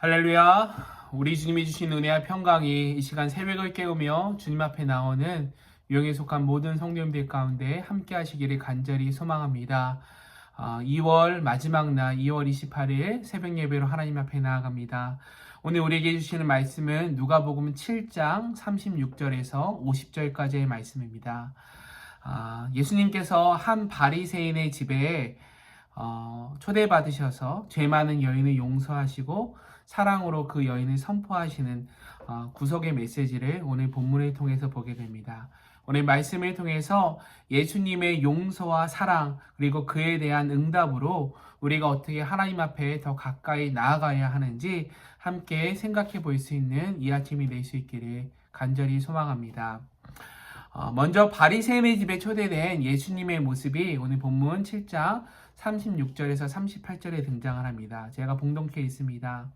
할렐루야. 우리 주님이 주신 은혜와 평강이 이 시간 새벽을 깨우며 주님 앞에 나오는 유형에 속한 모든 성도님들 가운데 함께 하시기를 간절히 소망합니다. 아, 2월 마지막 날 2월 28일 새벽 예배로 하나님 앞에 나아갑니다. 오늘 우리에게 주시는 말씀은 누가복음 7장 36절에서 50절까지의 말씀입니다. 아, 예수님께서 한 바리새인의 집에 어, 초대받으셔서 죄 많은 여인을 용서하시고 사랑으로 그 여인을 선포하시는 어, 구속의 메시지를 오늘 본문을 통해서 보게 됩니다. 오늘 말씀을 통해서 예수님의 용서와 사랑 그리고 그에 대한 응답으로 우리가 어떻게 하나님 앞에 더 가까이 나아가야 하는지 함께 생각해 볼 수 있는 이 아침이 될 수 있기를 간절히 소망합니다. 어, 먼저 바리새인의 집에 초대된 예수님의 모습이 오늘 본문 7장 36절에서 38절에 등장을 합니다. 제가 봉독해 있습니다.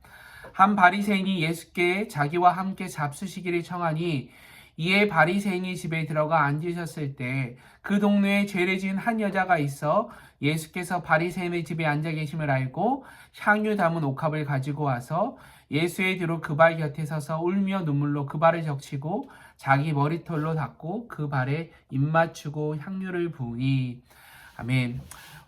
한 바리새인이 예수께 자기와 함께 잡수시기를 청하니 이에 바리새인이 집에 들어가 앉으셨을 때 그 동네에 죄를 지은 한 여자가 있어 예수께서 바리새인의 집에 앉아 계심을 알고 향유 담은 옥합을 가지고 와서 예수의 뒤로 그 발 곁에 서서 울며 눈물로 그 발을 적시고 자기 머리털로 닦고 그 발에 입 맞추고 향유를 부으니 아멘.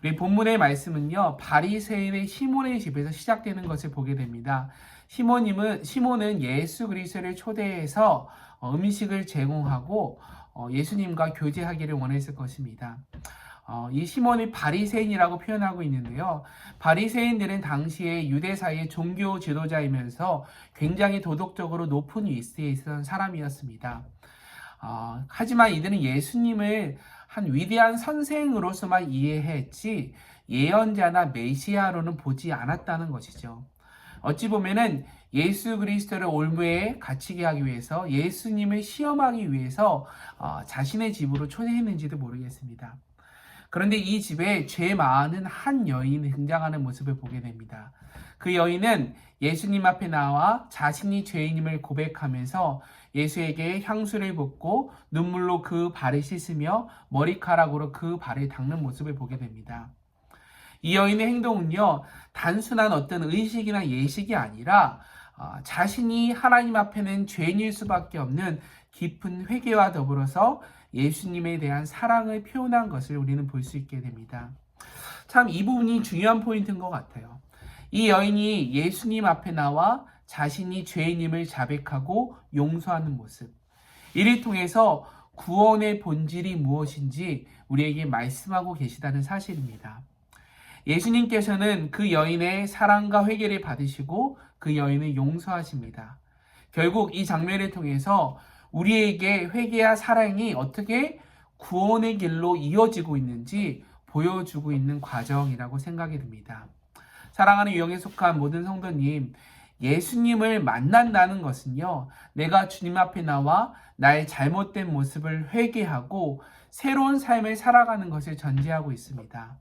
우리 본문의 말씀은요 바리새인의 시몬의 집에서 시작되는 것을 보게 됩니다. 시몬님은 시몬은 예수 그리스도를 초대해서 어, 음식을 제공하고 어, 예수님과 교제하기를 원했을 것입니다. 어, 이 시몬이 바리새인이라고 표현하고 있는데요. 바리새인들은 당시에 유대사의 종교 지도자이면서 굉장히 도덕적으로 높은 위치에 있었던 사람이었습니다. 어, 하지만 이들은 예수님을 한 위대한 선생으로서만 이해했지 예언자나 메시아로는 보지 않았다는 것이죠. 어찌 보면은 예수 그리스도를 올무에 갇히게 하기 위해서 예수님을 시험하기 위해서 어, 자신의 집으로 초대했는지도 모르겠습니다. 그런데 이 집에 죄 많은 한 여인이 등장하는 모습을 보게 됩니다. 그 여인은 예수님 앞에 나와 자신이 죄인임을 고백하면서 예수에게 향수를 붓고 눈물로 그 발을 씻으며 머리카락으로 그 발을 닦는 모습을 보게 됩니다. 이 여인의 행동은요, 단순한 어떤 의식이나 예식이 아니라 어, 자신이 하나님 앞에는 죄인일 수밖에 없는 깊은 회개와 더불어서 예수님에 대한 사랑을 표현한 것을 우리는 볼 수 있게 됩니다. 참 이 부분이 중요한 포인트인 것 같아요. 이 여인이 예수님 앞에 나와 자신이 죄인임을 자백하고 용서하는 모습. 이를 통해서 구원의 본질이 무엇인지 우리에게 말씀하고 계시다는 사실입니다. 예수님께서는 그 여인의 사랑과 회개를 받으시고 그 여인을 용서하십니다. 결국 이 장면을 통해서 우리에게 회개와 사랑이 어떻게 구원의 길로 이어지고 있는지 보여주고 있는 과정이라고 생각이 듭니다. 사랑하는 유형에 속한 모든 성도님, 예수님을 만난다는 것은요, 내가 주님 앞에 나와 나의 잘못된 모습을 회개하고 새로운 삶을 살아가는 것을 전제하고 있습니다.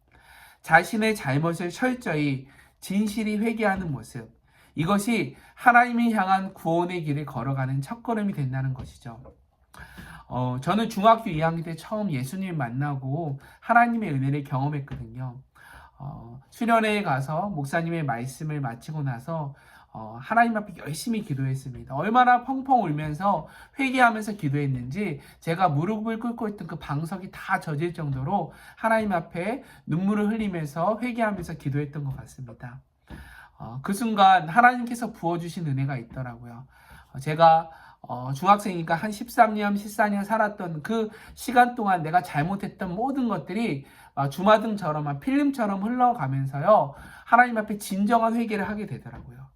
자신의 잘못을 철저히 진실이 회개하는 모습. 이것이 하나님이 향한 구원의 길을 걸어가는 첫걸음이 된다는 것이죠. 어, 저는 중학교 2학년 때 처음 예수님 만나고 하나님의 은혜를 경험했거든요. 어, 수련회에 가서 목사님의 말씀을 마치고 나서 어, 하나님 앞에 열심히 기도했습니다. 얼마나 펑펑 울면서 회개하면서 기도했는지 제가 무릎을 꿇고 있던 그 방석이 다 젖을 정도로 하나님 앞에 눈물을 흘리면서 회개하면서 기도했던 것 같습니다. 어, 그 순간 하나님께서 부어주신 은혜가 있더라고요. 어, 제가 어, 중학생이니까 한 13년, 14년 살았던 그 시간 동안 내가 잘못했던 모든 것들이 어, 주마등처럼 필름처럼 흘러가면서요. 하나님 앞에 진정한 회개를 하게 되더라고요.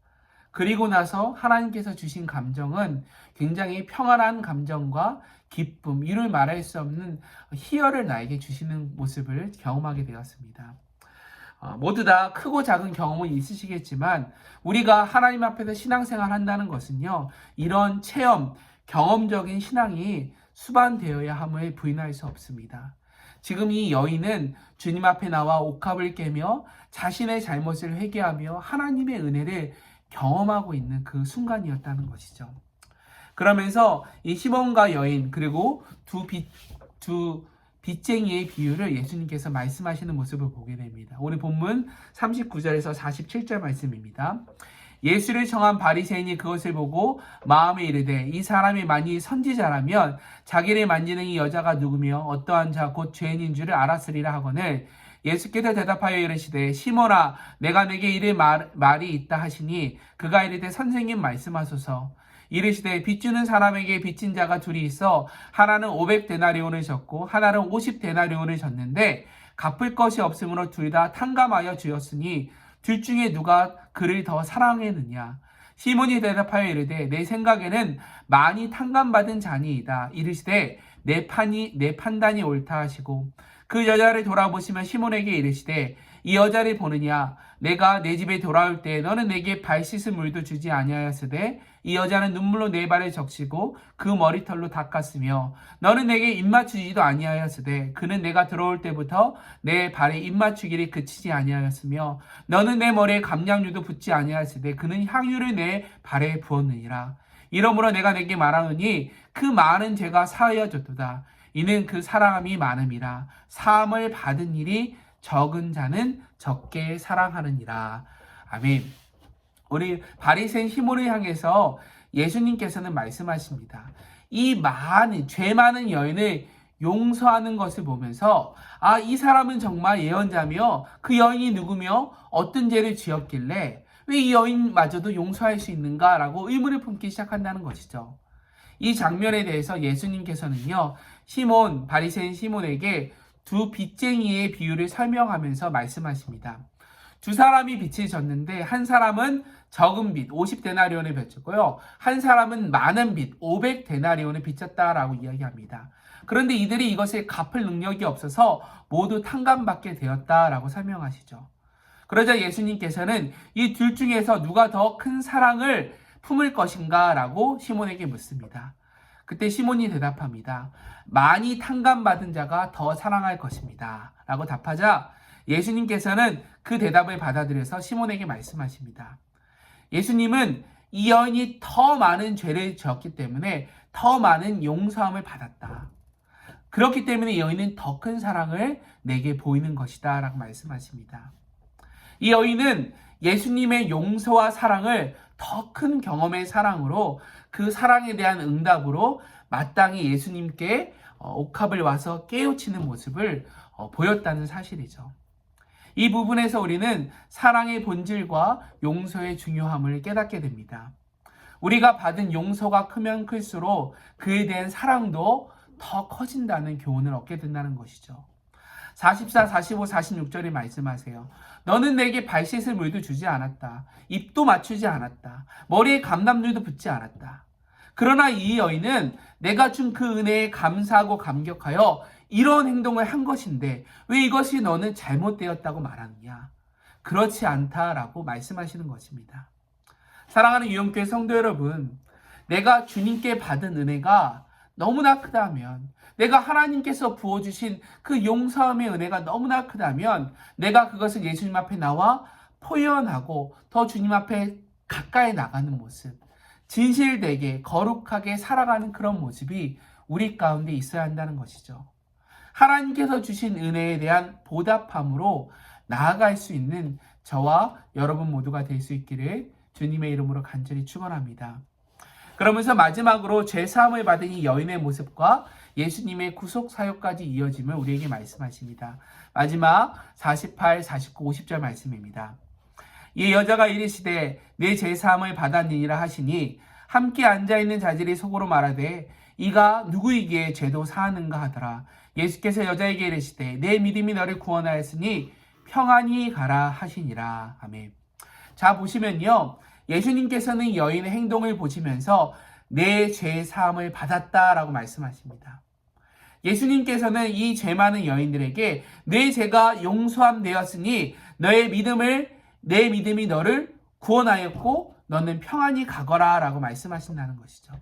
그리고 나서 하나님께서 주신 감정은 굉장히 평안한 감정과 기쁨, 이를 말할 수 없는 희열을 나에게 주시는 모습을 경험하게 되었습니다. 어, 모두 다 크고 작은 경험은 있으시겠지만 우리가 하나님 앞에서 신앙생활 한다는 것은요 이런 체험 경험적인 신앙이 수반되어야 함을 부인할 수 없습니다. 지금 이 여인은 주님 앞에 나와 옥합을 깨며 자신의 잘못을 회개하며 하나님의 은혜를 경험하고 있는 그 순간이었다는 것이죠. 그러면서 이 시몬과 여인 그리고 두 빛, 두 빚쟁이의 비유를 예수님께서 말씀하시는 모습을 보게 됩니다. 오늘 본문 39절에서 47절 말씀입니다. 예수를 청한 바리새인이 그것을 보고 마음에 이르되 이 사람이 만일 선지자라면 자기를 만지는 이 여자가 누구며 어떠한 자 곧 죄인인 줄을 알았으리라 하거늘 예수께서 대답하여 이르시되 시몬아 내가 내게 이를 말, 말이 있다 하시니 그가 이르되 선생님 말씀하소서. 이르시되 빚주는 사람에게 빚진 자가 둘이 있어 하나는 500데나리온을 졌고 하나는 50데나리온을 졌는데 갚을 것이 없으므로 둘 다 탕감하여 주었으니 둘 중에 누가 그를 더 사랑했느냐? 시몬이 대답하여 이르되 내 생각에는 많이 탕감받은 자니이다. 이르시되 내 판이 내 판단이 옳다 하시고 그 여자를 돌아보시면 시몬에게 이르시되 이 여자를 보느냐? 내가 내 집에 돌아올 때 너는 내게 발 씻을 물도 주지 아니하였으되 이 여자는 눈물로 내 발을 적시고 그 머리털로 닦았으며 너는 내게 입 맞추지도 아니하였으되 그는 내가 들어올 때부터 내 발에 입 맞추기를 그치지 아니하였으며 너는 내 머리에 감량유도 붓지 아니하였으되 그는 향유를 내 발에 부었느니라. 이러므로 내가 내게 말하노니 그 많은 죄가 사하여졌도다 이는 그 사랑함이 많음이라 사함을 받은 일이 적은 자는 적게 사랑하느니라 아멘. 우리 바리새인 시몬을 향해서 예수님께서는 말씀하십니다. 이 많은 죄 많은 여인을 용서하는 것을 보면서 아 이 사람은 정말 예언자며 그 여인이 누구며 어떤 죄를 지었길래 왜 이 여인마저도 용서할 수 있는가라고 의문을 품기 시작한다는 것이죠. 이 장면에 대해서 예수님께서는요 시몬 바리새인 시몬에게 두 빚쟁이의 비유를 설명하면서 말씀하십니다. 두 사람이 빚을 졌는데 한 사람은 적은 빚 50데나리온을 빚졌고요. 한 사람은 많은 빚 500데나리온을 빚졌다라고 이야기합니다. 그런데 이들이 이것을 갚을 능력이 없어서 모두 탕감받게 되었다라고 설명하시죠. 그러자 예수님께서는 이 둘 중에서 누가 더 큰 사랑을 품을 것인가라고 시몬에게 묻습니다. 그때 시몬이 대답합니다. 많이 탕감받은 자가 더 사랑할 것입니다. 라고 답하자 예수님께서는 그 대답을 받아들여서 시몬에게 말씀하십니다. 예수님은 이 여인이 더 많은 죄를 지었기 때문에 더 많은 용서함을 받았다. 그렇기 때문에 이 여인은 더 큰 사랑을 내게 보이는 것이다. 라고 말씀하십니다. 이 여인은 예수님의 용서와 사랑을 더 큰 경험의 사랑으로 그 사랑에 대한 응답으로 마땅히 예수님께 어, 옥합을 와서 깨우치는 모습을 어, 보였다는 사실이죠. 이 부분에서 우리는 사랑의 본질과 용서의 중요함을 깨닫게 됩니다. 우리가 받은 용서가 크면 클수록 그에 대한 사랑도 더 커진다는 교훈을 얻게 된다는 것이죠. 44, 45, 46절에 말씀하세요. 너는 내게 발 씻을 물도 주지 않았다. 입도 맞추지 않았다. 머리에 감남들도 붙지 않았다. 그러나 이 여인은 내가 준 그 은혜에 감사하고 감격하여 이런 행동을 한 것인데 왜 이것이 너는 잘못되었다고 말하느냐? 그렇지 않다라고 말씀하시는 것입니다. 사랑하는 유영교회 성도 여러분, 내가 주님께 받은 은혜가 너무나 크다면, 내가 하나님께서 부어주신 그 용서함의 은혜가 너무나 크다면, 내가 그것을 예수님 앞에 나와 포연하고 더 주님 앞에 가까이 나가는 모습, 진실되게 거룩하게 살아가는 그런 모습이 우리 가운데 있어야 한다는 것이죠. 하나님께서 주신 은혜에 대한 보답함으로 나아갈 수 있는 저와 여러분 모두가 될 수 있기를 주님의 이름으로 간절히 축원합니다. 그러면서 마지막으로 죄 사함을 받은 이 여인의 모습과 예수님의 구속 사역까지 이어짐을 우리에게 말씀하십니다. 마지막 48, 49, 50절 말씀입니다. 이 여자가 이르시되 내죄 사함을 받았느니라 하시니 함께 앉아 있는 자들이 속으로 말하되 이가 누구이기에 죄도 사하는가 하더라. 예수께서 여자에게 이르시되 내 믿음이 너를 구원하였으니 평안히 가라 하시니라. 아멘. 자 보시면요. 예수님께서는 여인의 행동을 보시면서 내 죄 사함을 받았다라고 말씀하십니다. 예수님께서는 이 죄 많은 여인들에게 내 죄가 용서함 되었으니 너의 믿음을 내 믿음이 너를 구원하였고 너는 평안히 가거라라고 말씀하신다는 것이죠.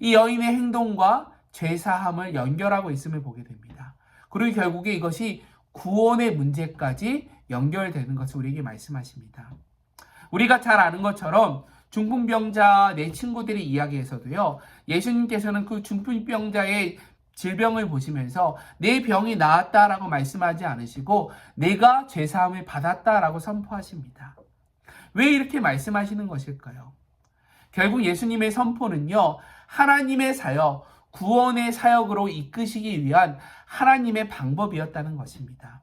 이 여인의 행동과 죄 사함을 연결하고 있음을 보게 됩니다. 그리고 결국에 이것이 구원의 문제까지 연결되는 것을 우리에게 말씀하십니다. 우리가 잘 아는 것처럼 중풍병자 내 친구들의 이야기에서도요. 예수님께서는 그 중풍병자의 질병을 보시면서 내 병이 나았다라고 말씀하지 않으시고 내가 죄 사함을 받았다라고 선포하십니다. 왜 이렇게 말씀하시는 것일까요? 결국 예수님의 선포는요, 하나님의 사역, 구원의 사역으로 이끄시기 위한 하나님의 방법이었다는 것입니다.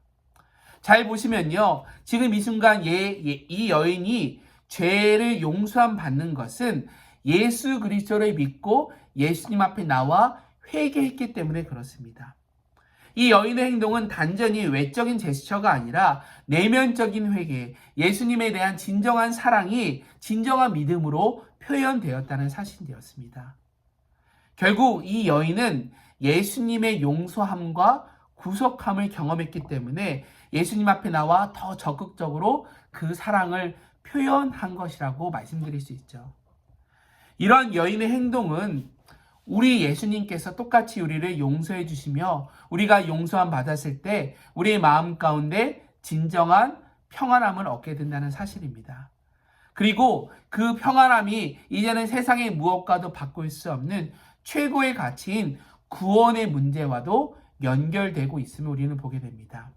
잘 보시면요, 지금 이 순간 예, 예, 이 여인이 죄를 용서함 받는 것은 예수 그리스도를 믿고 예수님 앞에 나와 회개했기 때문에 그렇습니다. 이 여인의 행동은 단전히 외적인 제스처가 아니라 내면적인 회개, 예수님에 대한 진정한 사랑이 진정한 믿음으로 표현되었다는 사실이었습니다. 결국 이 여인은 예수님의 용서함과 구속함을 경험했기 때문에 예수님 앞에 나와 더 적극적으로 그 사랑을 표현한 것이라고 말씀드릴 수 있죠. 이런 여인의 행동은 우리 예수님께서 똑같이 우리를 용서해 주시며 우리가 용서함 받았을 때 우리의 마음 가운데 진정한 평안함을 얻게 된다는 사실입니다. 그리고 그 평안함이 이제는 세상의 무엇과도 바꿀 수 없는 최고의 가치인 구원의 문제와도 연결되고 있음을 우리는 보게 됩니다.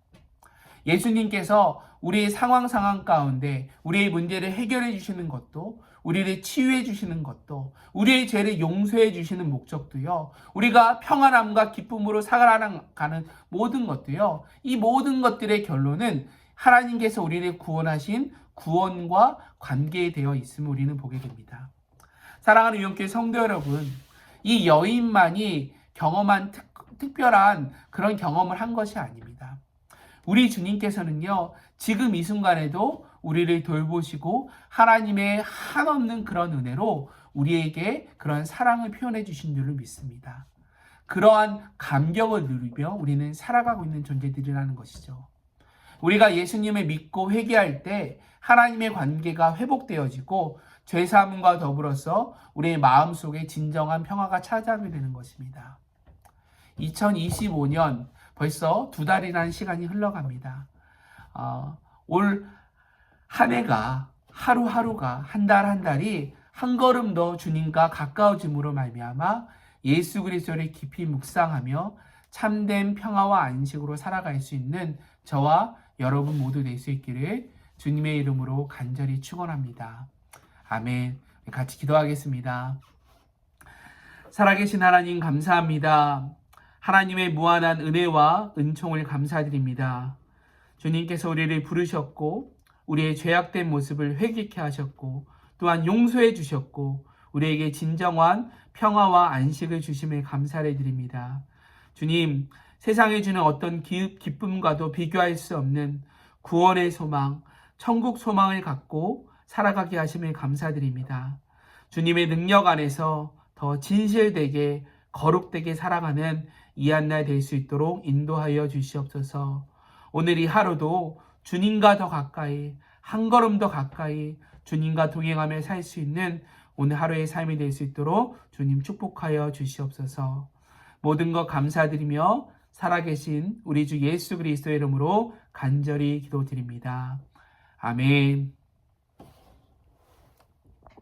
예수님께서 우리의 상황 상황 가운데 우리의 문제를 해결해 주시는 것도 우리를 치유해 주시는 것도 우리의 죄를 용서해 주시는 목적도요. 우리가 평안함과 기쁨으로 살아가는 모든 것도요. 이 모든 것들의 결론은 하나님께서 우리를 구원하신 구원과 관계되어 있음을 우리는 보게 됩니다. 사랑하는 유용교회 성도 여러분, 이 여인만이 경험한 특, 특별한 그런 경험을 한 것이 아닙니다. 우리 주님께서는요, 지금 이 순간에도 우리를 돌보시고 하나님의 한없는 그런 은혜로 우리에게 그런 사랑을 표현해 주신 줄을 믿습니다. 그러한 감격을 누리며 우리는 살아가고 있는 존재들이라는 것이죠. 우리가 예수님을 믿고 회개할 때 하나님의 관계가 회복되어지고 죄 사함과 더불어서 우리의 마음속에 진정한 평화가 찾아오게 되는 것입니다. 2025년 벌써 두 달이라는 시간이 흘러갑니다. 어, 올한 해가 하루하루가 한달한 달이 한 걸음 더 주님과 가까워짐으로 말미암아 예수 그리스도를 깊이 묵상하며 참된 평화와 안식으로 살아갈 수 있는 저와 여러분 모두 될 수 있기를 주님의 이름으로 간절히 축원합니다. 아멘. 같이 기도하겠습니다. 살아계신 하나님 감사합니다. 하나님의 무한한 은혜와 은총을 감사드립니다. 주님께서 우리를 부르셨고 우리의 죄악된 모습을 회개케 하셨고 또한 용서해 주셨고 우리에게 진정한 평화와 안식을 주심을 감사를 드립니다. 주님, 세상에 주는 어떤 기쁨과도 비교할 수 없는 구원의 소망, 천국 소망을 갖고 살아가게 하심을 감사드립니다. 주님의 능력 안에서 더 진실되게 거룩되게 살아가는 이한날 될 수 있도록 인도하여 주시옵소서. 오늘 이 하루도 주님과 더 가까이 한 걸음 더 가까이 주님과 동행하며 살 수 있는 오늘 하루의 삶이 될 수 있도록 주님 축복하여 주시옵소서. 모든 것 감사드리며 살아계신 우리 주 예수 그리스도의 이름으로 간절히 기도드립니다. 아멘.